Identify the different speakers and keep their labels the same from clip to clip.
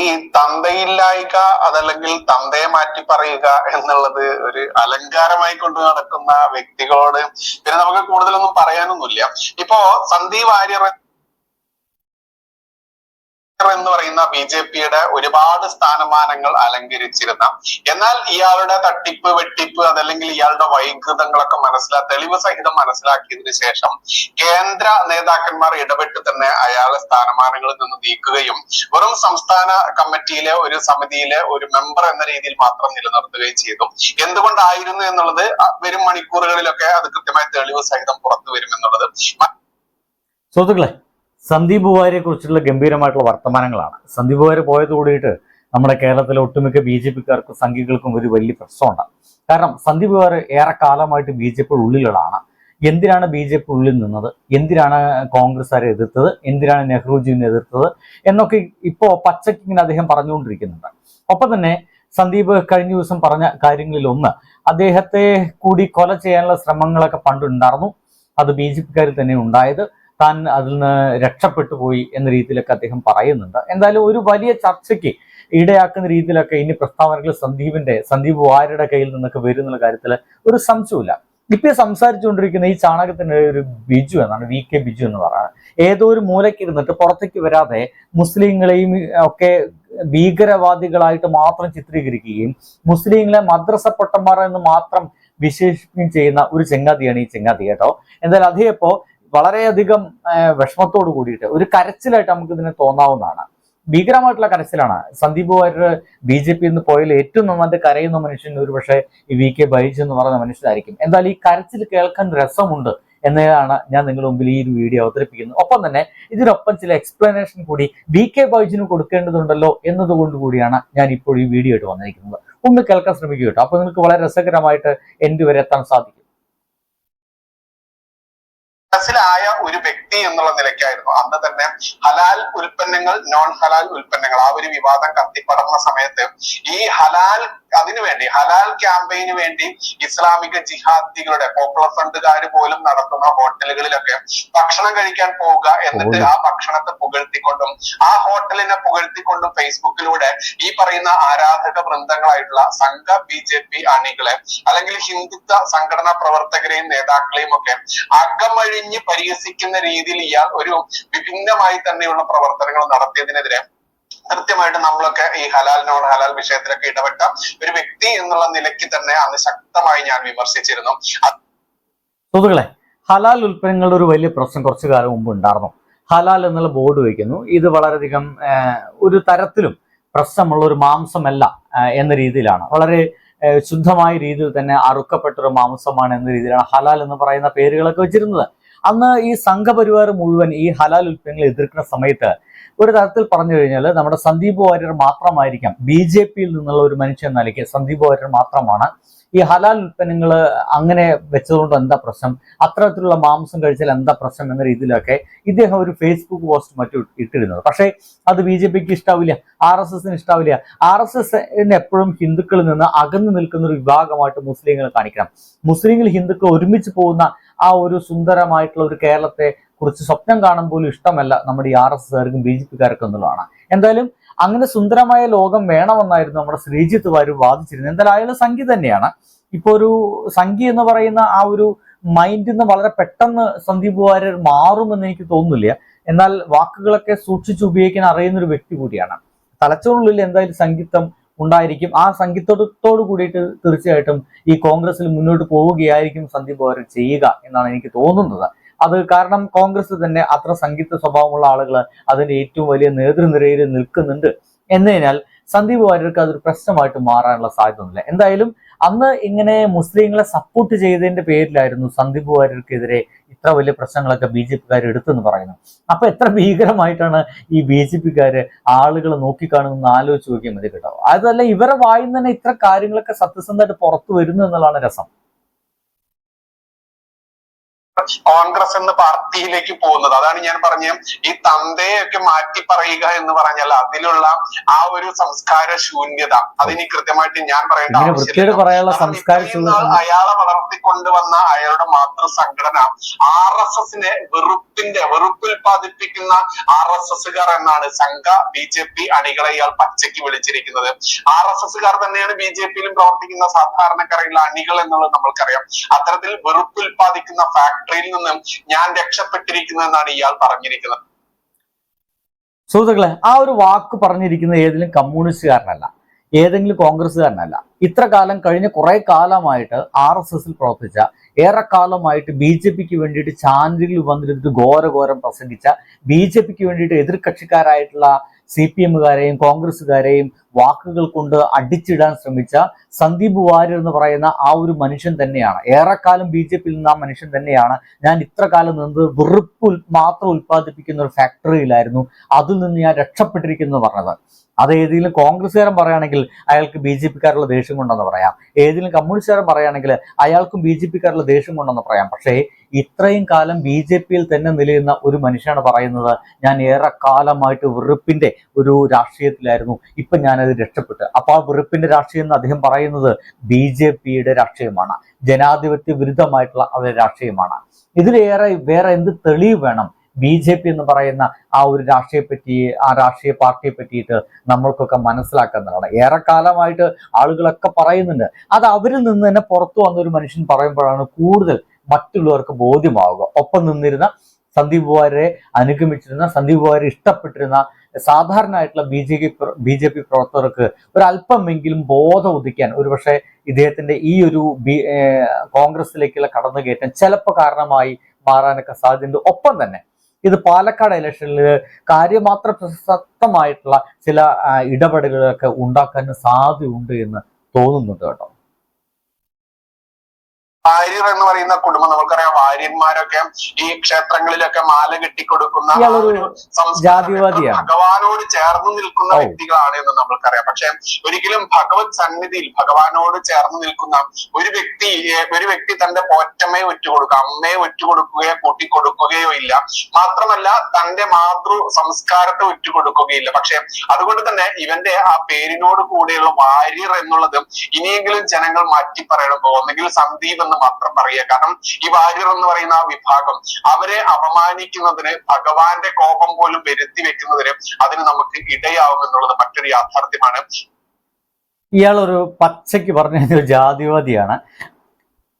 Speaker 1: ഈ തന്തയില്ലായ്ക അതല്ലെങ്കിൽ തന്തയെ മാറ്റി പറയുക എന്നുള്ളത് ഒരു അലങ്കാരമായി കൊണ്ട് നടക്കുന്ന വ്യക്തികളോട് പിന്നെ നമുക്ക് കൂടുതലൊന്നും പറയാനൊന്നുമില്ല. ഇപ്പോ സന്ദീപ് വാര്യർ എന്ന് പറയുന്ന ബി ജെ പിയുടെ ഒരുപാട് സ്ഥാനമാനങ്ങൾ അലങ്കരിച്ചിരുന്ന എന്നാൽ ഇയാളുടെ തട്ടിപ്പ് വെട്ടിപ്പ് അതല്ലെങ്കിൽ ഇയാളുടെ വൈകൃതങ്ങളൊക്കെ മനസ്സിലാ തെളിവ് സഹിതം മനസ്സിലാക്കിയതിന് ശേഷം കേന്ദ്ര നേതാക്കന്മാർ ഇടപെട്ട് തന്നെ അയാളെ സ്ഥാനമാനങ്ങളിൽ നിന്ന് നീക്കുകയും വെറും സംസ്ഥാന കമ്മിറ്റിയിലെ ഒരു സമിതിയിലെ ഒരു മെമ്പർ എന്ന രീതിയിൽ മാത്രം നിലനിർത്തുകയും ചെയ്തു. എന്തുകൊണ്ടായിരുന്നു എന്നുള്ളത് വരും മണിക്കൂറുകളിലൊക്കെ അത് കൃത്യമായ തെളിവ് സഹിതം പുറത്തു വരും എന്നുള്ളത്
Speaker 2: സുഹൃത്തുക്കളെ സന്ദീപ് ബുവാരിയെ കുറിച്ചുള്ള ഗംഭീരമായിട്ടുള്ള വർത്തമാനങ്ങളാണ്. സന്ദീപ് വാര്യ പോയത് കൂടിയിട്ട് നമ്മുടെ കേരളത്തിലെ ഒട്ടുമിക്ക ബി ജെ പിക്കാർക്കും സംഘികൾക്കും ഒരു വലിയ പ്രശ്നമുണ്ട്. കാരണം സന്ദീപ് വാര് ഏറെ കാലമായിട്ട് ബി ജെ പി ഉള്ളിലുള്ളതാണ്. എന്തിനാണ് ബി ജെ പി ഉള്ളിൽ നിന്നത്? എന്തിനാണ് കോൺഗ്രസ്സുകാരെ എതിർത്തത്? എന്തിനാണ് നെഹ്റുജീവിനെ എതിർത്തത്? എന്നൊക്കെ ഇപ്പോൾ പച്ചയ്ക്ക് ഇങ്ങനെ അദ്ദേഹം പറഞ്ഞുകൊണ്ടിരിക്കുന്നുണ്ട്. ഒപ്പം തന്നെ സന്ദീപ് കഴിഞ്ഞ ദിവസം പറഞ്ഞ കാര്യങ്ങളിൽ ഒന്ന് അദ്ദേഹത്തെ കൂടി കൊല ചെയ്യാനുള്ള ശ്രമങ്ങളൊക്കെ പണ്ടുണ്ടായിരുന്നു. അത് ബി ജെ പിക്കാരിൽ തന്നെ ഉണ്ടായത്. താൻ അതിൽ നിന്ന് രക്ഷപ്പെട്ടു പോയി എന്ന രീതിയിലൊക്കെ അദ്ദേഹം പറയുന്നുണ്ട്. എന്തായാലും ഒരു വലിയ ചർച്ചയ്ക്ക് ഇടയാക്കുന്ന രീതിയിലൊക്കെ ഇനി പ്രസ്താവനകൾ സന്ദീപിന്റെ സന്ദീപ് വാര്യയുടെ കയ്യിൽ നിന്നൊക്കെ വരും എന്നുള്ള കാര്യത്തിൽ ഒരു സംശയമില്ല ഇപ്പൊ സംസാരിച്ചുകൊണ്ടിരിക്കുന്ന ഈ ചാണകത്തിന്റെ ഒരു ബിജു എന്നാണ് വി കെ ബിജു എന്ന് പറയുന്നത്. ഏതോ ഒരു മൂലയ്ക്ക് ഇരുന്നിട്ട് പുറത്തേക്ക് വരാതെ മുസ്ലിങ്ങളെയും ഒക്കെ ഭീകരവാദികളായിട്ട് മാത്രം ചിത്രീകരിക്കുകയും മുസ്ലിങ്ങളെ മദ്രസ പൊട്ടന്മാർ എന്ന് മാത്രം വിശേഷിപ്പിക്കുകയും ചെയ്യുന്ന ഒരു ചെങ്ങാതിയാണ് ഈ ചെങ്ങാതി കേട്ടോ. എന്തായാലും അദ്ദേഹപ്പോ വളരെയധികം വിഷമത്തോട് കൂടിയിട്ട് ഒരു കരച്ചിലായിട്ട് നമുക്ക് ഇതിനെ തോന്നാവുന്നതാണ്. ഭീകരമായിട്ടുള്ള കരച്ചിലാണ്. Sandeep Warrier B J P എന്ന് പോയാൽ ഏറ്റവും നന്നായിട്ട് കരയുന്ന മനുഷ്യൻ ഒരു പക്ഷേ ഈ വി കെ ബൈജ് എന്ന് പറയുന്ന മനുഷ്യരായിരിക്കും എന്തായാലും ഈ കരച്ചിൽ കേൾക്കാൻ രസമുണ്ട് എന്നതാണ് ഞാൻ നിങ്ങളുടെ മുമ്പിൽ ഈ ഒരു വീഡിയോ അവതരിപ്പിക്കുന്നത്. ഒപ്പം തന്നെ ഇതിനൊപ്പം ചില എക്സ്പ്ലനേഷൻ കൂടി വി കെ ബൈജിന് കൊടുക്കേണ്ടതുണ്ടല്ലോ എന്നതുകൊണ്ട് കൂടിയാണ് ഞാൻ ഇപ്പോൾ ഈ വീഡിയോ ആയിട്ട് വന്നിരിക്കുന്നത്. ഒന്ന് കേൾക്കാൻ ശ്രമിക്കുക കേട്ടോ. അപ്പൊ നിങ്ങൾക്ക് വളരെ രസകരമായിട്ട് എന്റെ വരെ എത്താൻ സാധിക്കും.
Speaker 1: മനസ്സിലായ ഒരു വ്യക്തി എന്നുള്ള നിലയ്ക്കായിരുന്നു. അന്ന് തന്നെ ഹലാൽ ഉൽപ്പന്നങ്ങൾ നോൺ ഹലാൽ ഉൽപ്പന്നങ്ങൾ ആ ഒരു വിവാദം കത്തിപ്പടർന്ന സമയത്ത് ഈ ഹലാൽ അതിനു വേണ്ടി ഹലാൽ ക്യാമ്പയിന് വേണ്ടി ഇസ്ലാമിക ജിഹാദികളുടെ പോപ്പുലർ ഫണ്ടുകാർ പോലും നടത്തുന്ന ഹോട്ടലുകളിലൊക്കെ ഭക്ഷണം കഴിക്കാൻ പോവുക എന്നിട്ട് ആ ഭക്ഷണത്തെ പുകഴ്ത്തിക്കൊണ്ടും ആ ഹോട്ടലിനെ പുകഴ്ത്തിക്കൊണ്ടും ഫേസ്ബുക്കിലൂടെ ഈ പറയുന്ന ആരാധക വൃന്ദങ്ങളായിട്ടുള്ള സംഘ ബി ജെ പി അണികളെ അല്ലെങ്കിൽ ഹിന്ദുത്വ സംഘടനാ പ്രവർത്തകരെയും നേതാക്കളെയും ഒക്കെ അകമഴിഞ്ഞ് പരിഹസിക്കുന്ന രീതിയിൽ ഇയാൾ ഒരു വിഭിന്നമായി തന്നെയുള്ള പ്രവർത്തനങ്ങൾ നടത്തിയതിനെതിരെ കൃത്യമായിട്ട് നമ്മളൊക്കെ ഈ ഹലാൽ ഹലാൽ വിഷയത്തിലൊക്കെ ഇടപെട്ട ഒരു വ്യക്തി എന്നുള്ള നിലയ്ക്ക് തന്നെ അന്ന് ശക്തമായി ഞാൻ വിമർശിച്ചിരുന്നു.
Speaker 2: സുഹൃത്തുക്കളെ ഹലാൽ ഉൽപ്പന്നങ്ങളുടെ ഒരു വലിയ പ്രശ്നം കുറച്ചു കാലം മുമ്പ് ഉണ്ടായിരുന്നു ഹലാൽ എന്നുള്ള ബോർഡ് വയ്ക്കുന്നു. ഇത് വളരെയധികം ഒരു തരത്തിലും പ്രശ്നമുള്ള ഒരു മാംസമല്ല എന്ന രീതിയിലാണ്. വളരെ ശുദ്ധമായ രീതിയിൽ തന്നെ അറുക്കപ്പെട്ട ഒരു മാംസമാണ് എന്ന രീതിയിലാണ് ഹലാൽ എന്ന് പറയുന്ന പേരുകളൊക്കെ വെച്ചിരുന്നത്. അന്ന് ഈ സംഘപരിവാർ മുഴുവൻ ഈ ഹലാൽ ഉൽപ്പന്നങ്ങൾ എതിർക്കുന്ന സമയത്ത് ഒരു തരത്തിൽ പറഞ്ഞു കഴിഞ്ഞാൽ നമ്മുടെ സന്ദീപ് വാര്യർ മാത്രമായിരിക്കാം ബി ജെ പിയിൽ നിന്നുള്ള ഒരു മനുഷ്യൻ നിലയ്ക്ക് സന്ദീപ് വാര്യർ മാത്രമാണ്. ഈ ഹലാൽ ഉൽപ്പന്നങ്ങൾ അങ്ങനെ വെച്ചതുകൊണ്ട് എന്താ പ്രശ്നം? അത്തരത്തിലുള്ള മാംസം കഴിച്ചാൽ എന്താ പ്രശ്നം എന്ന രീതിയിലൊക്കെ ഇദ്ദേഹം ഒരു ഫേസ്ബുക്ക് പോസ്റ്റ് മറ്റും ഇട്ടിരുന്നത്. പക്ഷേ അത് ബി ജെ പിക്ക് ഇഷ്ടാവില്ല ആർ എസ് എസിന് ഇഷ്ടാവില്ല. ആർ എസ് എസിന് എപ്പോഴും ഹിന്ദുക്കളിൽ നിന്ന് അകന്നു നിൽക്കുന്ന ഒരു വിഭാഗമായിട്ട് മുസ്ലിങ്ങൾ കാണിക്കണം. മുസ്ലിങ്ങൾ ഹിന്ദുക്കൾ ഒരുമിച്ച് പോകുന്ന ആ ഒരു സുന്ദരമായിട്ടുള്ള ഒരു കേരളത്തെ കുറിച്ച് സ്വപ്നം കാണാൻ പോലും ഇഷ്ടമല്ല നമ്മുടെ ഈ ആർ എസ് എസ്കാർക്കും ബി ജെ പിക്കാർക്കും എന്നുള്ളതാണ്. എന്തായാലും അങ്ങനെ സുന്ദരമായ ലോകം വേണമെന്നായിരുന്നു നമ്മുടെ ശ്രീജിത്ത് വാര്യർ വാദിച്ചിരുന്നത്. എന്തായാലും അയാൾ സംഖ്യ തന്നെയാണ്. ഇപ്പൊ ഒരു സംഖ്യ എന്ന് പറയുന്ന ആ ഒരു മൈൻഡിൽ നിന്ന് വളരെ പെട്ടെന്ന് സന്ദീപ് വാര്യർ മാറുമെന്ന് എനിക്ക് തോന്നുന്നില്ല. എന്നാൽ വാക്കുകളൊക്കെ സൂക്ഷിച്ചു ഉപയോഗിക്കാൻ അറിയുന്ന ഒരു വ്യക്തി കൂടിയാണ്. തലച്ചോറിനുള്ളിൽ എന്തായാലും സംഗീതം ഉണ്ടായിരിക്കും. ആ സംഗീതത്തോട് കൂടിയിട്ട് തീർച്ചയായിട്ടും ഈ കോൺഗ്രസിൽ മുന്നോട്ട് പോവുകയായിരിക്കും സന്ദീപ് വാര്യർ ചെയ്യുക എന്നാണ് എനിക്ക് തോന്നുന്നത്. അത് കാരണം കോൺഗ്രസ് തന്നെ അത്ര സംഗീത സ്വഭാവമുള്ള ആളുകൾ അതിന്റെ ഏറ്റവും വലിയ നേതൃനിരയിൽ നിൽക്കുന്നുണ്ട്. എന്നതിനാൽ സന്ദീപ് വാര്യർക്ക് അതൊരു പ്രശ്നമായിട്ട് മാറാനുള്ള സാധ്യതയൊന്നുമില്ല. എന്തായാലും അന്ന് ഇങ്ങനെ മുസ്ലിങ്ങളെ സപ്പോർട്ട് ചെയ്തതിന്റെ പേരിലായിരുന്നു സന്ദീപ് വാര്യർക്കെതിരെ ഇത്ര വലിയ പ്രശ്നങ്ങളൊക്കെ ബി ജെ പിക്കാർ എടുത്തെന്ന് പറയുന്നു അപ്പൊ എത്ര ഭീകരമായിട്ടാണ് ഈ ബി ജെ പിക്കാര് ആളുകളെ നോക്കിക്കാണുമെന്ന് ആലോചിച്ച് നോക്കിയാൽ മതി കേട്ടോ. അതല്ല ഇവരെ വായിന്ന് തന്നെ ഇത്ര കാര്യങ്ങളൊക്കെ സത്യസന്ധമായിട്ട് പുറത്തു വരുന്നു എന്നുള്ളതാണ് രസം.
Speaker 1: കോൺഗ്രസ് എന്ന പാർട്ടിയിലേക്ക് പോകുന്നത്. അതാണ് ഞാൻ പറഞ്ഞ ഈ തന്തയൊക്കെ മാറ്റി പറയുക എന്ന് പറഞ്ഞാൽ അതിലുള്ള ആ ഒരു സംസ്കാര ശൂന്യത അതിനി കൃത്യമായിട്ട് ഞാൻ പറയേണ്ട
Speaker 2: ആവശ്യം അയാളെ
Speaker 1: ആവശ്യമില്ല വളർത്തിക്കൊണ്ടുവന്ന അയാളുടെ മാതൃ സംഘടന ആർ എസ് എസിനെ വെറുപ്പിന്റെ വെറുപ്പുൽപാദിപ്പിക്കുന്ന ആർ എസ് എസുകാർ എന്നാണ് സംഘ ബി ജെ പി അണികളെ ഇയാൾ പച്ചയ്ക്ക് വിളിച്ചിരിക്കുന്നത്. ആർ എസ് എസുകാർ തന്നെയാണ് ബി ജെ പിയിലും പ്രവർത്തിക്കുന്ന സാധാരണക്കാരുള്ള അണികൾ എന്നുള്ളത് നമ്മൾക്കറിയാം. അത്തരത്തിൽ വെറുപ്പുൽപാദിക്കുന്ന ഫാക്ടറിയിൽ നിന്നും ഞാൻ രക്ഷപ്പെട്ടിരിക്കുന്നു എന്നാണ് ഇയാൾ പറഞ്ഞിരിക്കുന്നത്.
Speaker 2: സുഹൃത്തുക്കളെ ആ ഒരു വാക്ക് പറഞ്ഞിരിക്കുന്നത് ഏതെങ്കിലും കമ്മ്യൂണിസ്റ്റുകാരനല്ല ഏതെങ്കിലും കോൺഗ്രസ്സുകാരനല്ല. ഇത്ര കാലം കഴിഞ്ഞ കുറെ കാലമായിട്ട് ആർ എസ് എസിൽ പ്രവർത്തിച്ച ഏറെക്കാലമായിട്ട് ബി ജെ പിക്ക് വേണ്ടിയിട്ട് ചാനലിൽ വന്നിരുന്നിട്ട് ഘോരഘോരം പ്രസംഗിച്ച ബി ജെ പിക്ക് വേണ്ടിയിട്ട് എതിർകക്ഷിക്കാരായിട്ടുള്ള സി പി എമ്മുകാരെയും കോൺഗ്രസ്സുകാരെയും വാക്കുകൾ കൊണ്ട് അടിച്ചിടാൻ ശ്രമിച്ച സന്ദീപ് വാര്യർ എന്ന് പറയുന്ന ആ ഒരു മനുഷ്യൻ തന്നെയാണ്. ഏറെക്കാലം ബി ജെ പിയിൽ നിന്ന് ആ മനുഷ്യൻ തന്നെയാണ്. ഞാൻ ഇത്ര കാലം നിന്നത് വെറുപ്പ് മാത്രം ഉൽപ്പാദിപ്പിക്കുന്ന ഒരു ഫാക്ടറിയിലായിരുന്നു അതിൽ നിന്ന് ഞാൻ രക്ഷപ്പെട്ടിരിക്കുന്നു പറഞ്ഞത്. അത് ഏതെങ്കിലും കോൺഗ്രസ്സുകാരൻ പറയുകയാണെങ്കിൽ അയാൾക്ക് ബി ജെ പിക്കാരുള്ള ദേഷ്യം കൊണ്ടെന്ന് പറയാം. ഏതെങ്കിലും കമ്മ്യൂണിസ്റ്റുകാരൻ പറയുകയാണെങ്കിൽ അയാൾക്കും ബി ജെ പിക്കാരുള്ള ദേഷ്യം കൊണ്ടെന്ന് പറയാം. പക്ഷേ ഇത്രയും കാലം ബി ജെ പിയിൽ തന്നെ നിലയുന്ന ഒരു മനുഷ്യനാണ് പറയുന്നത്. ഞാൻ ഏറെക്കാലമായിട്ട് വെറുപ്പിന്റെ ഒരു രാഷ്ട്രീയത്തിലായിരുന്നു. ഇപ്പൊ ഞാനത് രക്ഷപ്പെട്ട്. അപ്പൊ ആ വെറുപ്പിന്റെ രാഷ്ട്രീയം എന്ന് അദ്ദേഹം പറയുന്നത് ബി ജെ പിയുടെ രാഷ്ട്രീയമാണ്. ജനാധിപത്യ വിരുദ്ധമായിട്ടുള്ള അവരുടെ രാഷ്ട്രീയമാണ്. ഇതിലേറെ വേറെ എന്ത് തെളിവ് വേണം? ബി ജെ പി എന്ന് പറയുന്ന ആ ഒരു രാഷ്ട്രീയ പറ്റി ആ രാഷ്ട്രീയ പാർട്ടിയെ പറ്റിയിട്ട് നമ്മൾക്കൊക്കെ മനസ്സിലാക്കുന്നതാണ്. ഏറെക്കാലമായിട്ട് ആളുകളൊക്കെ പറയുന്നുണ്ട്. അത് അവരിൽ നിന്ന് തന്നെ പുറത്തു വന്ന ഒരു മനുഷ്യൻ പറയുമ്പോഴാണ് കൂടുതൽ മറ്റുള്ളവർക്ക് ബോധ്യമാവുക. ഒപ്പം നിന്നിരുന്ന സന്ദീപ് വാര്യരെ അനുഗമിച്ചിരുന്ന സന്ദീപ് വാര്യരെ ഇഷ്ടപ്പെട്ടിരുന്ന സാധാരണയായിട്ടുള്ള B J B J P പ്രവർത്തകർക്ക് ഒരല്പമെങ്കിലും ബോധം ഉദിക്കാൻ ഒരുപക്ഷെ ഇദ്ദേഹത്തിന്റെ ഈ ഒരു ബി കോൺഗ്രസിലേക്കുള്ള കടന്നുകയറ്റം ചിലപ്പോൾ കാരണമായി മാറാനൊക്കെ സാധ്യത ഒപ്പം തന്നെ ഇത് പാലക്കാട് ഇലക്ഷനിൽ കാര്യമാത്ര പ്രസക്തമായിട്ടുള്ള ചില ഇടപെടലുകളൊക്കെ ഉണ്ടാക്കാൻ സാധ്യതയുണ്ട് എന്ന് തോന്നുന്നുണ്ട് കേട്ടോ.
Speaker 1: വാര്യർ എന്ന് പറയുന്ന കുടുംബം നമുക്കറിയാം വാര്യന്മാരൊക്കെ ഈ ക്ഷേത്രങ്ങളിലൊക്കെ മാല കെട്ടിക്കൊടുക്കുന്ന ഒരു സംസ്കാരം. ഭഗവാനോട് ചേർന്ന് നിൽക്കുന്ന. വ്യക്തികളാണ് എന്ന് നമ്മൾക്കറിയാം പക്ഷെ ഒരിക്കലും ഭഗവത് സന്നിധിയിൽ ഭഗവാനോട് ചേർന്ന് നിൽക്കുന്ന ഒരു വ്യക്തി ഒരു വ്യക്തി തന്റെ പോറ്റമ്മയെ ഒറ്റുകൊടുക്കുക അമ്മയെ ഒറ്റുകൊടുക്കുകയോ കൂട്ടിക്കൊടുക്കുകയോ ഇല്ല. മാത്രമല്ല തന്റെ മാതൃ സംസ്കാരത്തെ ഒറ്റുകൊടുക്കുകയില്ല പക്ഷെ അതുകൊണ്ട് തന്നെ ഇവന്റെ ആ പേരിനോട് കൂടെയുള്ള വാര്യർ എന്നുള്ളത് ഇനിയെങ്കിലും ജനങ്ങൾ മാറ്റി പറയണം ഒന്നെങ്കിൽ സന്ദീപ് എന്ന് മാത്രം പറയുക. കാരണം ഈ വാര്യർ എന്ന് പറയുന്ന ആ വിഭാഗം അവരെ അപമാനിക്കുന്നതിന് ഭഗവാന്റെ കോപം പോലും വരുത്തി വെക്കുന്നതിന് അതിന് നമുക്ക് ഇടയാവും എന്നുള്ളത് മറ്റൊരു യാഥാർത്ഥ്യമാണ്.
Speaker 2: ഇയാളൊരു പച്ചയ്ക്ക് പറഞ്ഞ ഒരു ജാതിവാദിയാണ്.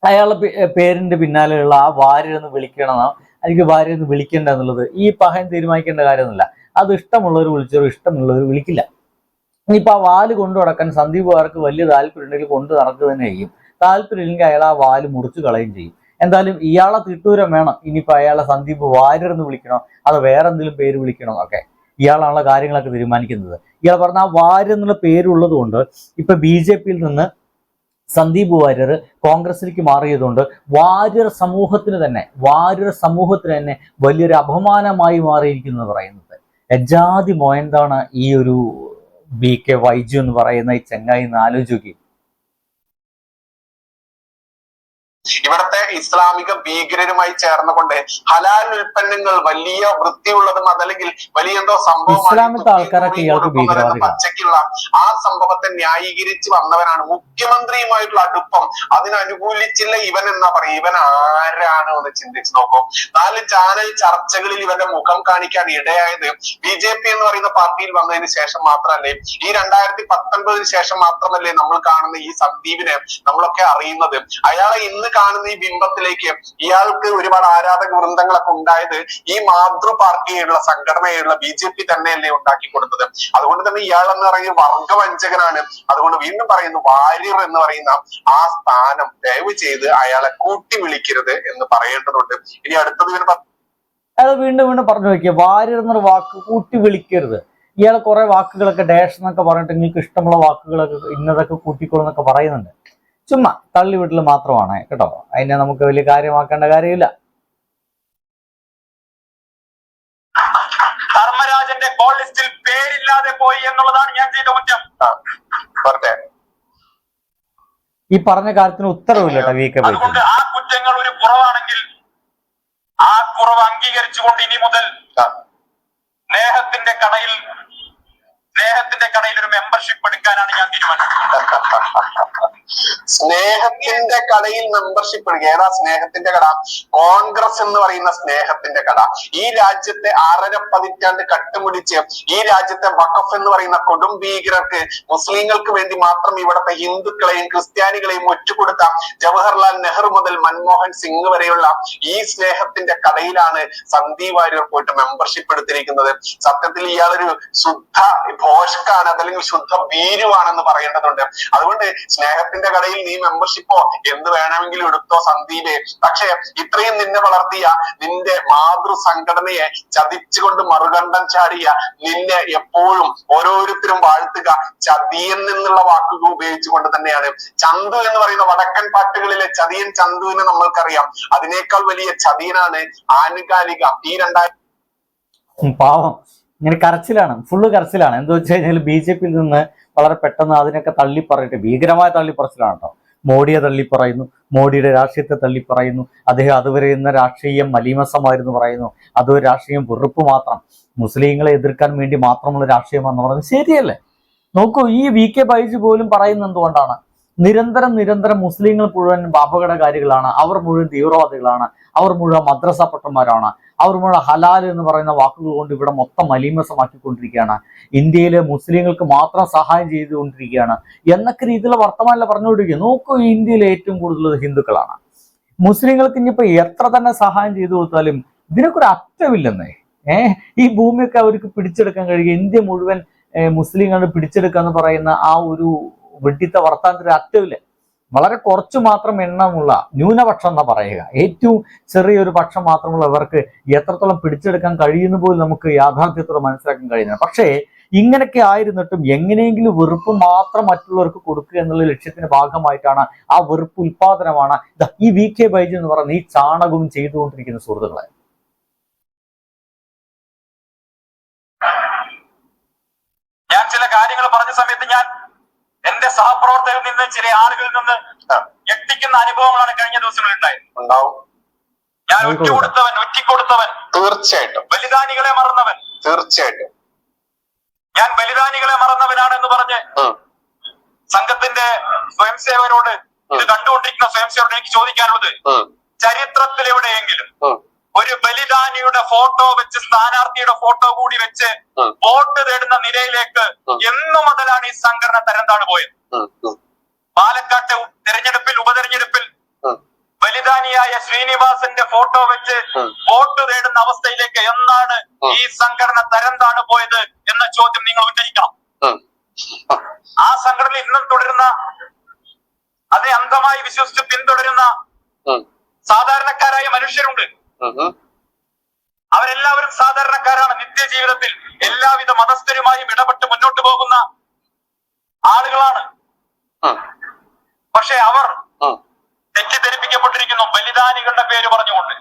Speaker 2: അയാളെ പേരിന്റെ പിന്നാലെയുള്ള ആ വാര്യർ എന്ന് വിളിക്കണമെന്നോ അല്ലെങ്കിൽ വാര്യർ എന്ന് വിളിക്കേണ്ട എന്നുള്ളത് ഈ പഹയൻ തീരുമാനിക്കേണ്ട കാര്യമൊന്നുമില്ല. അത് ഇഷ്ടമുള്ളവർ വിളിച്ചോ ഇഷ്ടമുള്ളവർ വിളിക്കില്ല. ഇനിയിപ്പോൾ ആ വാൽ കൊണ്ടു നടക്കാൻ സന്ദീപ് വാർക്ക് വലിയ താല്പര്യം ഉണ്ടെങ്കിൽ കൊണ്ടു നടക്കുക തന്നെ ചെയ്യും താല്പര്യം ഇല്ലെങ്കിൽ അയാൾ ആ വാൽ മുറിച്ചു കളയും ചെയ്യും. എന്തായാലും ഇയാളെ തിട്ടൂരം വേണം. ഇനിയിപ്പോ അയാളെ സന്ദീപ് വാര്യർ എന്ന് വിളിക്കണോ? അത് വേറെ എന്തെങ്കിലും പേര് വിളിക്കണോ? ഒക്കെ. ഇയാളാണുള്ള കാര്യങ്ങളൊക്കെ തീരുമാനിക്കുന്നത്. ഇയാൾ പറഞ്ഞ ആ വാര്യർ എന്നുള്ള പേരുള്ളത് കൊണ്ട് ഇപ്പൊ ബി ജെ പിയിൽ നിന്ന് സന്ദീപ് വാര്യർ കോൺഗ്രസിലേക്ക് മാറിയതുകൊണ്ട് വാര്യർ സമൂഹത്തിന് തന്നെ വാര്യർ സമൂഹത്തിന് തന്നെ വലിയൊരു അപമാനമായി മാറിയിരിക്കുന്നു പറയുന്നത്. എജാതി മോയന്താണ് ഈ ഒരു ബി കെ വൈജു എന്ന് പറയുന്ന ഈ ചെങ്ങായി എന്ന്
Speaker 1: ഇവിടുത്തെ ഇസ്ലാമിക ഭീകരരുമായി ചേർന്നുകൊണ്ട് ഹലാൽ ഉൽപ്പന്നങ്ങൾ വലിയ വൃത്തിയുള്ളതും അതല്ലെങ്കിൽ വലിയ എന്തോ സംഭവമാണ് പച്ചക്കുള്ള ആ സംഭവത്തെ ന്യായീകരിച്ച് വന്നവനാണ് മുഖ്യമന്ത്രിയുമായിട്ടുള്ള അടുപ്പം അതിനനുകൂലിച്ചില്ല ഇവൻ എന്നാ പറയും. ഇവൻ ആരാണ് എന്ന് ചിന്തിച്ചു നോക്കും. നാല് ചാനൽ ചർച്ചകളിൽ ഇവന്റെ മുഖം കാണിക്കാൻ ഇടയായത് ബി ജെ പി എന്ന് പറയുന്ന പാർട്ടിയിൽ വന്നതിന് ശേഷം മാത്രമല്ലേ? ഈ രണ്ടായിരത്തി പത്തൊൻപതിന് ശേഷം മാത്രമല്ലേ നമ്മൾ കാണുന്ന ഈ സന്ദീപിനെ നമ്മളൊക്കെ അറിയുന്നത്. അയാളെ ഇന്ന് കാണുന്ന ഈ ബിംബത്തിലേക്ക് ഇയാൾക്ക് ഒരുപാട് ആരാധക വൃന്ദങ്ങളൊക്കെ ഉണ്ടായത് ഈ മാതൃ പാർട്ടിയുള്ള സംഘടനയുള്ള ബി ജെ പി തന്നെയല്ലേ ഉണ്ടാക്കി കൊടുത്തത്. അതുകൊണ്ട് തന്നെ ഇയാൾ എന്ന് പറയുന്നത് വർഗവഞ്ചകനാണ്. അതുകൊണ്ട് വീണ്ടും പറയുന്നു വാര്യർ എന്ന് പറയുന്ന ആ സ്ഥാനം ദയവ് ചെയ്ത് അയാളെ കൂട്ടി വിളിക്കരുത് എന്ന് പറയേണ്ടതുണ്ട്. ഇനി അടുത്തത് ഇവന് പ-
Speaker 2: അയാൾ വീണ്ടും വീണ്ടും പറഞ്ഞു നോക്കിയ വാര്യർ എന്നൊരു വാക്ക് കൂട്ടി വിളിക്കരുത്. ഇയാൾ കുറെ വാക്കുകളൊക്കെ ഡാഷ് എന്നൊക്കെ പറഞ്ഞിട്ട് നിങ്ങൾക്ക് ഇഷ്ടമുള്ള വാക്കുകളൊക്കെ ഇന്നതൊക്കെ കൂട്ടിക്കോളെന്നൊക്കെ പറയുന്നുണ്ട്. ചുമ്മാ തള്ളി വീട്ടിൽ മാത്രമാണ് കേട്ടോ. അതിനെ നമുക്ക് വലിയ കാര്യമാക്കേണ്ട കാര്യമില്ല.
Speaker 3: ധർമ്മരാജന്റെ കോൾ ലിസ്റ്റിൽ പേരില്ലാതെ പോയി എന്നുള്ളതാണ് ഞാൻ ചെയ്ത കുറ്റം.
Speaker 2: ഈ പറഞ്ഞ കാര്യത്തിന് ഉത്തരവില്ല കേട്ടോ വി കെ
Speaker 3: അതുകൊണ്ട് ആ കുറ്റങ്ങൾ ഒരു കുറവാണെങ്കിൽ ആ കുറവ് അംഗീകരിച്ചുകൊണ്ട് ഇനി മുതൽ സ്നേഹത്തിന്റെ കടയിൽ സ്നേഹത്തിന്റെ കടയിൽ ഒരു മെമ്പർഷിപ്പ് എടുക്കാനാണ് ഞാൻ തീരുമാനിച്ചത്.
Speaker 1: സ്നേഹത്തിന്റെ കടയിൽ മെമ്പർഷിപ്പ് എടുക്കുക. ഏതാ സ്നേഹത്തിന്റെ കട? കോൺഗ്രസ് എന്ന് പറയുന്ന സ്നേഹത്തിന്റെ കട. ഈ രാജ്യത്തെ ആറര പതിറ്റാണ്ട് കട്ടുമുടിച്ച് ഈ രാജ്യത്തെ വഖഫ് എന്ന് പറയുന്ന കൊടും ഭീകരർക്ക് മുസ്ലിങ്ങൾക്ക് വേണ്ടി മാത്രം ഇവിടുത്തെ ഹിന്ദുക്കളെയും ക്രിസ്ത്യാനികളെയും ഒറ്റുകൊടുത്ത ജവഹർലാൽ നെഹ്റു മുതൽ മൻമോഹൻ സിംഗ് വരെയുള്ള ഈ സ്നേഹത്തിന്റെ കടയിലാണ് സന്ദീപ് വാര്യർ പോയിട്ട് മെമ്പർഷിപ്പ് എടുത്തിരിക്കുന്നത്. സത്യത്തിൽ ഇയാളൊരു ശുദ്ധ ഭോഷ്കാണ് അതല്ലെങ്കിൽ ശുദ്ധ ഭീരുവാണെന്ന് പറയേണ്ടതുണ്ട്. അതുകൊണ്ട് സ്നേഹത്തിന്റെ കടയിൽ നീ മെമ്പർഷിപ്പോ എന്ത് വേണമെങ്കിലും എടുത്തോ സന്ദീപേ. പക്ഷേ ഇത്രയും നിന്നെ വളർത്തിയ നിന്റെ മാതൃ സംഘടനയെ ചതിച്ചുകൊണ്ട് മറുകണ്ഠം ചാടിയ നിന്നെ എപ്പോഴും ഓരോരുത്തരും വാഴ്ത്തുക ചതിയൻ എന്നുള്ള വാക്കുകൾ ഉപയോഗിച്ചുകൊണ്ട് തന്നെയാണ്. ചന്തു എന്ന് പറയുന്ന വടക്കൻ പാട്ടുകളിലെ ചതിയൻ ചന്തുവിനെ നമ്മൾക്കറിയാം. അതിനേക്കാൾ വലിയ ചതിയനാണ് ആനുകാലിക. ഈ രണ്ടായിരത്തി
Speaker 2: പാവം. ഇങ്ങനെ കരച്ചിലാണ് ഫുള്ള് കരച്ചിലാണ്. എന്താ വെച്ച് കഴിഞ്ഞാൽ ബി ജെ പിയിൽ നിന്ന് വളരെ പെട്ടെന്ന് അതിനൊക്കെ തള്ളിപ്പറയിട്ട് പറയട്ടെ ഭീകരമായ തള്ളിപ്പറച്ചിലാണ് കേട്ടോ മോഡിയെ തള്ളിപ്പറയുന്നു മോഡിയുടെ രാഷ്ട്രീയത്തെ തള്ളിപ്പറയുന്നു അദ്ദേഹം അതുവരെ ഇന്ന രാഷ്ട്രീയം മലീമസമായിരുന്നു പറയുന്നു അത് രാഷ്ട്രീയം വെറുപ്പ് മാത്രം. മുസ്ലിങ്ങളെ എതിർക്കാൻ വേണ്ടി മാത്രമുള്ള രാഷ്ട്രീയമാണെന്ന് പറയുന്നത് ശരിയല്ലേ? നോക്കൂ ഈ വി കെ ബൈജു പോലും പറയുന്നത് എന്തുകൊണ്ടാണ്? നിരന്തരം നിരന്തരം മുസ്ലിങ്ങൾ മുഴുവൻ അപകടകാരികളാണ് അവർ മുഴുവൻ തീവ്രവാദികളാണ് അവർ മുഴുവൻ മദ്രസ പൊട്ടന്മാരാണ്. അവർ ഹലാൽ എന്ന് പറയുന്ന വാക്കുകൾ കൊണ്ട് ഇവിടെ മൊത്തം മലീമസമാക്കിക്കൊണ്ടിരിക്കുകയാണ് ഇന്ത്യയിലെ മുസ്ലിങ്ങൾക്ക് മാത്രം സഹായം ചെയ്തുകൊണ്ടിരിക്കുകയാണ്. എന്നൊക്കെ രീതിയിലുള്ള വർത്തമാനമല്ല പറഞ്ഞുകൊണ്ടിരിക്കുക. നോക്കൂ ഇന്ത്യയിലെ ഏറ്റവും കൂടുതൽ ഹിന്ദുക്കളാണ്. മുസ്ലിങ്ങൾക്ക് ഇനിയിപ്പോ എത്ര തന്നെ സഹായം ചെയ്തു കൊടുത്താലും ഇതിനൊക്കെ ഒരു അറ്റമില്ലെന്നേ. ഏഹ് ഈ ഭൂമിയൊക്കെ അവർക്ക് പിടിച്ചെടുക്കാൻ കഴിയുക. ഇന്ത്യ മുഴുവൻ മുസ്ലിങ്ങൾ പിടിച്ചെടുക്കുക എന്ന് പറയുന്ന ആ ഒരു വെട്ടിത്ത വർത്താനത്തിന് അറ്റമില്ല. വളരെ കുറച്ച് മാത്രം എണ്ണമുള്ള ന്യൂനപക്ഷം എന്നാ പറയുക. ഏറ്റവും ചെറിയൊരു പക്ഷം മാത്രമുള്ളവർക്ക് എത്രത്തോളം പിടിച്ചെടുക്കാൻ കഴിയുന്ന പോലും നമുക്ക് യാഥാർത്ഥ്യത്തോടെ മനസ്സിലാക്കാൻ കഴിയുന്നില്ല. പക്ഷേ ഇങ്ങനെയൊക്കെ ആയിരുന്നിട്ടും എങ്ങനെയെങ്കിലും വെറുപ്പ് മാത്രം മറ്റുള്ളവർക്ക് കൊടുക്കുക എന്നുള്ള ലക്ഷ്യത്തിന്റെ ഭാഗമായിട്ടാണ് ആ വെറുപ്പ് ഉൽപാദനമാണ് ഈ വി കെ ബൈജു എന്ന് പറയുന്ന ഈ ചാണകവും ചെയ്തുകൊണ്ടിരിക്കുന്ന സുഹൃത്തുക്കളെ.
Speaker 3: ഞാൻ ചില കാര്യങ്ങൾ പറഞ്ഞ സമയത്ത് ഞാൻ എന്റെ സഹപ്രവർത്തകരിൽ നിന്ന് ചില ആളുകളിൽ നിന്ന്. ഞെട്ടിക്കുന്ന അനുഭവങ്ങളാണ് കഴിഞ്ഞ ദിവസങ്ങളിൽ ഉണ്ടായത്. ഞാൻ. ഒറ്റുകൊടുത്തവൻ ഒറ്റിക്കൊടുത്തവൻ
Speaker 1: തീർച്ചയായിട്ടും.
Speaker 3: ബലിദാനികളെ മറന്നവൻ.
Speaker 1: തീർച്ചയായിട്ടും.
Speaker 3: ഞാൻ ബലിദാനികളെ മറന്നവനാണ് എന്ന് പറഞ്ഞ് സംഘത്തിന്റെ സ്വയംസേവകരോട് ഇത് കണ്ടുകൊണ്ടിരിക്കുന്ന സ്വയംസേവകരോട് എനിക്ക് ചോദിക്കാനുള്ളത്
Speaker 1: ചരിത്രത്തിലെവിടെയെങ്കിലും
Speaker 3: ചരിത്രത്തിൽ എവിടെയെങ്കിലും ഒരു ബലിദാനിയുടെ ഫോട്ടോ വെച്ച് സ്ഥാനാർത്ഥിയുടെ ഫോട്ടോ കൂടി വെച്ച് വോട്ട് തേടുന്ന നിലയിലേക്ക്. എന്നു മുതലാണ് ഈ സംഘടന തരംതാണ് പോയത്. പാലക്കാട്ടെ തെരഞ്ഞെടുപ്പിൽ ഉപതെരഞ്ഞെടുപ്പിൽ. ബലിദാനിയായ ശ്രീനിവാസന്റെ ഫോട്ടോ വെച്ച് വോട്ട് തേടുന്ന അവസ്ഥയിലേക്ക് എന്നാണ് ഈ സംഘടന തരംതാണ് പോയത് എന്ന ചോദ്യം നിങ്ങൾ ഉന്നയിക്കണം ആ സംഘടന ഇന്നും തുടരുന്ന അതേ അന്ധമായി വിശ്വസിച്ച് പിന്തുടരുന്ന. സാധാരണക്കാരായ മനുഷ്യരുണ്ട്. അവരെല്ലാവരും സാധാരണക്കാരാണ് നിത്യജീവിതത്തിൽ എല്ലാവിധ മതസ്ഥരുമായും ഇടപെട്ട് മുന്നോട്ട് പോകുന്ന ആളുകളാണ്. പക്ഷെ അവർ. തെറ്റിദ്ധരിപ്പിക്കപ്പെട്ടിരിക്കുന്നു ബലിദാനികളുടെ പേര് പറഞ്ഞുകൊണ്ട്.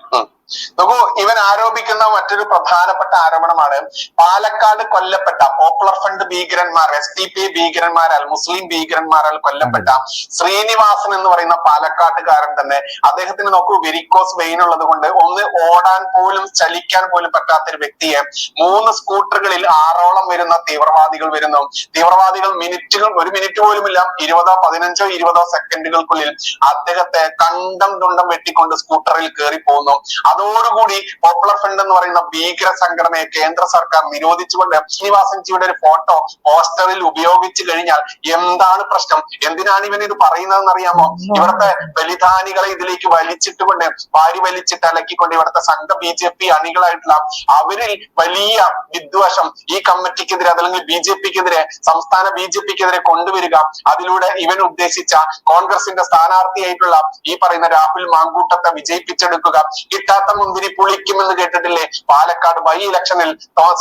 Speaker 1: നോക്കൂ ഇവൻ ആരോപിക്കുന്ന മറ്റൊരു പ്രധാനപ്പെട്ട ആരോപണമാണ് പാലക്കാട് കൊല്ലപ്പെട്ട പോപ്പുലർ ഫണ്ട് ഭീകരന്മാർ എസ് ഡി പി ഭീകരന്മാരാൽ മുസ്ലിം ഭീകരന്മാരാൽ കൊല്ലപ്പെട്ട ശ്രീനിവാസൻ എന്ന് പറയുന്ന പാലക്കാട്ടുകാരൻ തന്നെ അദ്ദേഹത്തിന് നോക്കൂ വെരിക്കോസ് വെയിൻ ഉള്ളത് കൊണ്ട് ഒന്ന് ഓടാൻ പോലും ചലിക്കാൻ പോലും പറ്റാത്ത ഒരു വ്യക്തിയെ മൂന്ന് സ്കൂട്ടറുകളിൽ ആറോളം വരുന്ന തീവ്രവാദികൾ വരുന്നു. തീവ്രവാദികൾ മിനിറ്റുകൾ ഒരു മിനിറ്റ് പോലും പോലുമില്ല ഇരുപതോ പതിനഞ്ചോ ഇരുപതോ സെക്കൻഡുകൾക്കുള്ളിൽ അദ്ദേഹത്തെ കണ്ടം തുണ്ടം വെട്ടിക്കൊണ്ട് സ്കൂട്ടറിൽ കയറി പോകുന്നു അതോടുകൂടി പോപ്പുലർ ഫ്രണ്ട് എന്ന് പറയുന്ന ഭീകര സംഘടനയെ കേന്ദ്ര സർക്കാർ നിരോധിച്ചുകൊണ്ട് ശ്രീനിവാസൻ ജിയുടെ ഒരു ഫോട്ടോ പോസ്റ്ററിൽ ഉപയോഗിച്ചു കഴിഞ്ഞാൽ എന്താണ് പ്രശ്നം? എന്തിനാണ് ഇവൻ ഇത് പറയുന്നതെന്ന് അറിയാമോ? ഇവിടുത്തെ ബലിദാനികളെ ഇതിലേക്ക് വലിച്ചിട്ടുകൊണ്ട് വാരി വലിച്ചിട്ട് അലക്കിക്കൊണ്ട് ഇവിടുത്തെ സംഘ ബി ജെ പി അണികളായിട്ടുള്ള അവരിൽ വലിയ വിദ്വേഷം ഈ കമ്മിറ്റിക്കെതിരെ അതല്ലെങ്കിൽ ബി ജെ പിക്കെതിരെ സംസ്ഥാന ബി ജെ പിക്കെതിരെ കൊണ്ടുവരിക. അതിലൂടെ ഇവൻ ഉദ്ദേശിച്ച കോൺഗ്രസിന്റെ സ്ഥാനാർത്ഥിയായിട്ടുള്ള ഈ പറയുന്ന രാഹുൽ മാങ്കൂട്ടത്തെ വിജയിപ്പിച്ചെടുക്കുക. കിട്ടാത്ത മുന്തിരി പുളിക്കുമെന്ന് കേട്ടിട്ടില്ലേ? പാലക്കാട് ബൈ ഇലക്ഷനിൽ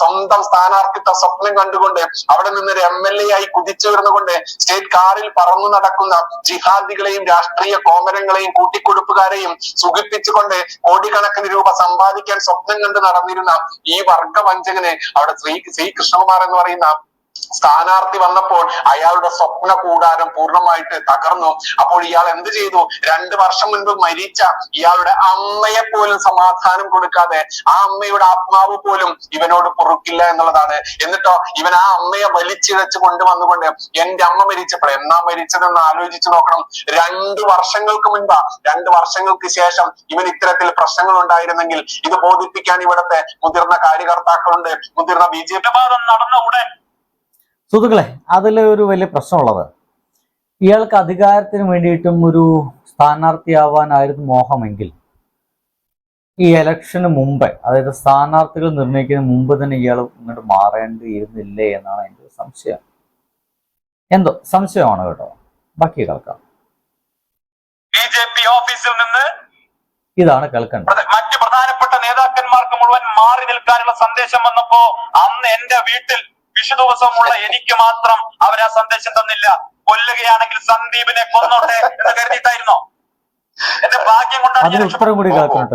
Speaker 1: സ്വന്തം സ്ഥാനാർത്ഥിത്വ സ്വപ്നം കണ്ടുകൊണ്ട് അവിടെ നിന്നൊരു എം എൽ എ ആയി കുതിച്ചുയർന്നുകൊണ്ട് സ്റ്റേറ്റ് കാറിൽ പറന്നു നടക്കുന്ന ജിഹാദികളെയും രാഷ്ട്രീയ കോമരങ്ങളെയും കൂട്ടിക്കൊടുപ്പുകാരെയും സുഖിപ്പിച്ചുകൊണ്ട് കോടിക്കണക്കിന് രൂപ സമ്പാദിക്കാൻ സ്വപ്നം കണ്ട് നടന്നിരുന്ന ഈ വർഗവഞ്ചകനെ അവിടെ ശ്രീ ശ്രീ കൃഷ്ണകുമാർ എന്ന് പറയുന്ന സ്ഥാനാർത്ഥി വന്നപ്പോൾ അയാളുടെ സ്വപ്ന കൂടാരം പൂർണമായിട്ട് തകർന്നു. അപ്പോൾ ഇയാൾ എന്ത് ചെയ്തു? രണ്ട് വർഷം മുൻപ് മരിച്ച ഇയാളുടെ അമ്മയെ പോലും സമാധാനം കൊടുക്കാതെ ആ അമ്മയുടെ ആത്മാവ് പോലും ഇവനോട് പൊറുക്കില്ല എന്നുള്ളതാണ്. എന്നിട്ടോ ഇവൻ ആ അമ്മയെ വലിച്ചിഴച്ച് കൊണ്ടുവന്നുകൊണ്ട് എന്റെ അമ്മ മരിച്ചപ്പോൾ എന്നാ മരിച്ചതെന്ന് ആലോചിച്ചു നോക്കണം. രണ്ട് വർഷങ്ങൾക്ക് മുൻപാ രണ്ട് വർഷങ്ങൾക്ക് ശേഷം ഇവൻ ഇത്തരത്തിൽ പ്രശ്നങ്ങൾ ഉണ്ടായിരുന്നെങ്കിൽ ഇത് ബോധിപ്പിക്കാൻ ഇവിടുത്തെ മുതിർന്ന കാര്യകർത്താക്കളുണ്ട്. മുതിർന്ന ബി ജെ
Speaker 3: പി നടന്ന ഉടൻ
Speaker 2: സുഹൃത്തുക്കളെ അതിൽ ഒരു വലിയ പ്രശ്നമുള്ളത്. ഇയാൾക്ക് അധികാരത്തിന് വേണ്ടിയിട്ടും ഒരു സ്ഥാനാർത്ഥിയാവാനായിരുന്നു മോഹമെങ്കിൽ ഈ ഇലക്ഷന് മുമ്പേ അതായത് സ്ഥാനാർത്ഥികൾ നിർണയിക്കുന്ന മുമ്പ് തന്നെ ഇയാൾ ഇങ്ങോട്ട് മാറേണ്ടിയിരുന്നില്ലേ എന്നാണ് എന്റെ സംശയം. എന്തോ സംശയമാണ് കേട്ടോ. ബാക്കി കേൾക്കാം.
Speaker 3: ബി ജെ പി ഓഫീസിൽ നിന്ന്
Speaker 2: ഇതാണ് കേൾക്കേണ്ടത്.
Speaker 3: മറ്റ് പ്രധാനപ്പെട്ട നേതാക്കന്മാർക്ക് മുഴുവൻ മാറി നിൽക്കാനുള്ള സന്ദേശം വന്നപ്പോ അന്ന് എന്റെ വീട്ടിൽ വിഷു ദിവസമുള്ള എനിക്ക് മാത്രം അവർ ആ സന്ദേശം തന്നില്ല. കൊല്ലുകയാണെങ്കിൽ സന്ദീപിനെ കൊന്നോട്ടെ എന്ന് കരുതിയിട്ടായിരുന്നോ? എന്റെ ഭാഗ്യം കൊണ്ടാണ് ഞാൻ
Speaker 2: ഉത്തരം കൂടി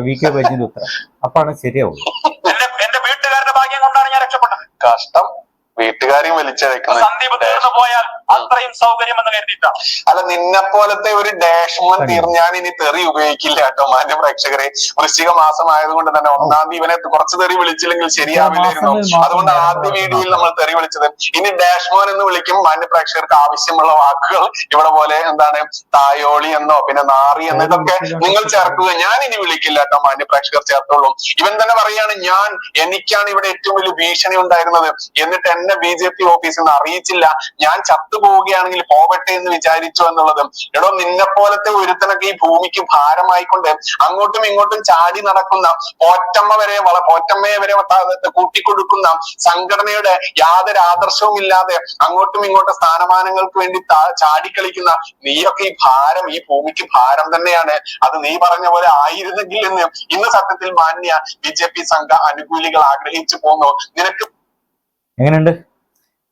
Speaker 2: വി കെ ബൈജിന്റെ ഉത്തരം. അപ്പാണ് ശരിയാവുള്ളൂ.
Speaker 3: എന്റെ എന്റെ വീട്ടുകാരുടെ ഭാഗ്യം കൊണ്ടാണ് ഞാൻ രക്ഷപ്പെട്ടത്.
Speaker 1: കഷ്ടം. വീട്ടുകാരെയും വലിച്ചഴക്കുന്നത്
Speaker 3: സന്ദീപ് തീർന്നു പോയാൽ അത്രയും സൗകര്യം എന്ന് കരുതിട്ട
Speaker 1: അല്ല നിന്നെ പോലത്തെ ഒരു ഡാഷ്മൻ തീർന്ന് ഞാൻ ഇനി തെറി ഉപയോഗിക്കില്ല കേട്ടോ മാന്യ പ്രേക്ഷകരെ. വൃശ്ചിക മാസം ആയതുകൊണ്ട് തന്നെ ഒന്നാം തീയതി ഇവനെ കുറച്ച് തെറി വിളിച്ചില്ലെങ്കിൽ ശരിയാവില്ലായിരുന്നു അതുകൊണ്ട് ആദ്യ വീഡിയോയിൽ നമ്മൾ തെറി വിളിച്ചത്. ഇനി ഡാഷ്മോൻ എന്ന് വിളിക്കും മാന്യ പ്രേക്ഷകർക്ക് ആവശ്യമുള്ള വാക്കുകൾ. ഇവിടെ പോലെ എന്താണ് തായോളി എന്നോ പിന്നെ നാറി എന്നോ ഇതൊക്കെ നിങ്ങൾ ചേർക്കുക. ഞാൻ ഇനി വിളിക്കില്ല കേട്ടോ മാന്യ പ്രേക്ഷകർ ചേർത്തോളൂ. ഇവൻ തന്നെ പറയാണ് ഞാൻ എനിക്കാണ് ഇവിടെ ഏറ്റവും വലിയ ഭീഷണി ഉണ്ടായിരുന്നത്. എന്നിട്ട് എന്നെ ബി ജെ പി ഓഫീസിൽ നിന്ന് അറിയിച്ചില്ല. ഞാൻ ചത്തുപോവുകയാണെങ്കിൽ പോവട്ടെ എന്ന് വിചാരിച്ചു എന്നുള്ളതും എടോ നിന്നെ പോലത്തെ ഒരുത്തനൊക്കെ ഈ ഭൂമിക്ക് ഭാരമായിക്കൊണ്ട് അങ്ങോട്ടും ഇങ്ങോട്ടും ചാടി നടക്കുന്ന പോറ്റമ്മ വരെ വള പോറ്റമ്മയെ വരെ കൂട്ടിക്കൊടുക്കുന്ന സംഘടനയുടെ യാതൊരു ആദർശവും ഇല്ലാതെ അങ്ങോട്ടും ഇങ്ങോട്ടും സ്ഥാനമാനങ്ങൾക്ക് വേണ്ടി ചാടിക്കളിക്കുന്ന നീയൊക്കെ ഈ ഭാരം ഈ ഭൂമിക്ക് ഭാരം തന്നെയാണ്. അത് നീ പറഞ്ഞ പോലെ ആയിരുന്നെങ്കിൽ എന്ന് ഇന്ന് സത്യത്തിൽ മാന്യ ബി ജെ പി സംഘ അനുകൂലികൾ ആഗ്രഹിച്ചു പോകുന്നു നിനക്ക്
Speaker 2: എങ്ങനെയുണ്ട്?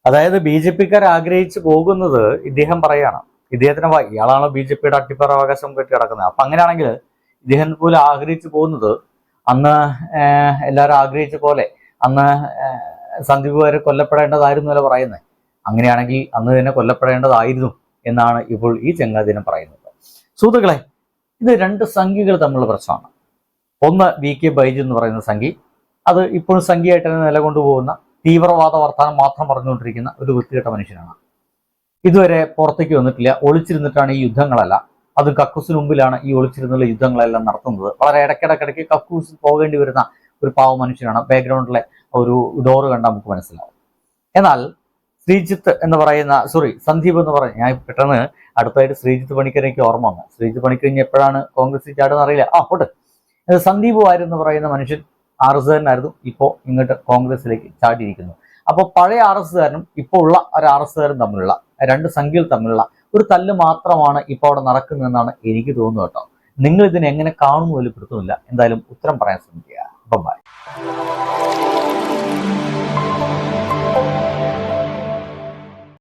Speaker 2: അതായത് ബി ജെ പിക്കാർ ആഗ്രഹിച്ചു പോകുന്നത് ഇദ്ദേഹം പറയാണ്. ഇദ്ദേഹത്തിന് ഇയാളാണോ ബി ജെ പിയുടെ അട്ടിപ്പറ അവകാശം കെട്ടി കിടക്കുന്നത് അപ്പൊ അങ്ങനെയാണെങ്കിൽ ഇദ്ദേഹം പോലും ആഗ്രഹിച്ചു പോകുന്നത് അന്ന് എല്ലാവരും ആഗ്രഹിച്ച പോലെ അന്ന് സന്ദീപ് വരെ കൊല്ലപ്പെടേണ്ടതായിരുന്നു അല്ല പറയുന്നത് അങ്ങനെയാണെങ്കിൽ അന്ന് തന്നെ കൊല്ലപ്പെടേണ്ടതായിരുന്നു എന്നാണ് ഇപ്പോൾ ഈ ചങ്ങാതിനം പറയുന്നത്. സുഹൃത്തുക്കളെ ഇത് രണ്ട് സംഖ്യകൾ തമ്മിലുള്ള പ്രശ്നമാണ്. ഒന്ന് വി കെ ബൈജു എന്ന് പറയുന്ന സംഖ്യ. അത് ഇപ്പോഴും സംഖ്യയായിട്ട് തന്നെ നിലകൊണ്ടുപോകുന്ന തീവ്രവാദ വർത്തമാനം മാത്രം പറഞ്ഞുകൊണ്ടിരിക്കുന്ന ഒരു വൃത്തികെട്ട മനുഷ്യനാണ്. ഇതുവരെ പുറത്തേക്ക് വന്നിട്ടില്ല. ഒളിച്ചിരുന്നിട്ടാണ് ഈ യുദ്ധങ്ങളല്ല. അത് കക്കൂസിന് മുമ്പിലാണ് ഈ ഒളിച്ചിരുന്നുള്ള യുദ്ധങ്ങളെല്ലാം നടത്തുന്നത്. വളരെ ഇടയ്ക്കിടയ്ക്കിടയ്ക്ക് കക്കൂസിൽ പോകേണ്ടി വരുന്ന ഒരു പാവ മനുഷ്യനാണ്. ബാക്ക്ഗ്രൗണ്ടിലെ ഒരു ഡോറ് കണ്ടാൽ നമുക്ക് മനസ്സിലാവും. എന്നാൽ ശ്രീജിത്ത് എന്ന് പറയുന്ന സോറി സന്ദീപ് എന്ന് പറയുന്ന ഞാൻ പെട്ടെന്ന് അടുത്തായിട്ട് ശ്രീജിത്ത് പണിക്കർ എനിക്ക് ഓർമ്മ വന്നു. ശ്രീജിത്ത് പണിക്കർ എപ്പോഴാണ് കോൺഗ്രസ് ചാടുന്ന അറിയില്ല ആ പോട്ടെ. സന്ദീപ് വാര്യർ എന്ന് പറയുന്ന മനുഷ്യൻ ആർ ഇപ്പോൾ ഇങ്ങോട്ട് കോൺഗ്രസിലേക്ക് ചാടിയിരിക്കുന്നു. അപ്പോൾ പഴയ ആർ എസ് കാരനും ഇപ്പോൾ ഉള്ള ഒരു ആർ എസ് കാരനും തമ്മിലുള്ള രണ്ട് സംഖ്യകൾ തമ്മിലുള്ള ഒരു തല്ല് മാത്രമാണ് ഇപ്പോൾ അവിടെ നടക്കുന്നതെന്നാണ് എനിക്ക് തോന്നുന്നത് കേട്ടോ. നിങ്ങൾ ഇതിനെ എങ്ങനെ കാണുന്നു വലിയ പിടുത്തമില്ല എന്തായാലും ഉത്തരം പറയാൻ ശ്രമിക്കുക. ബൈ.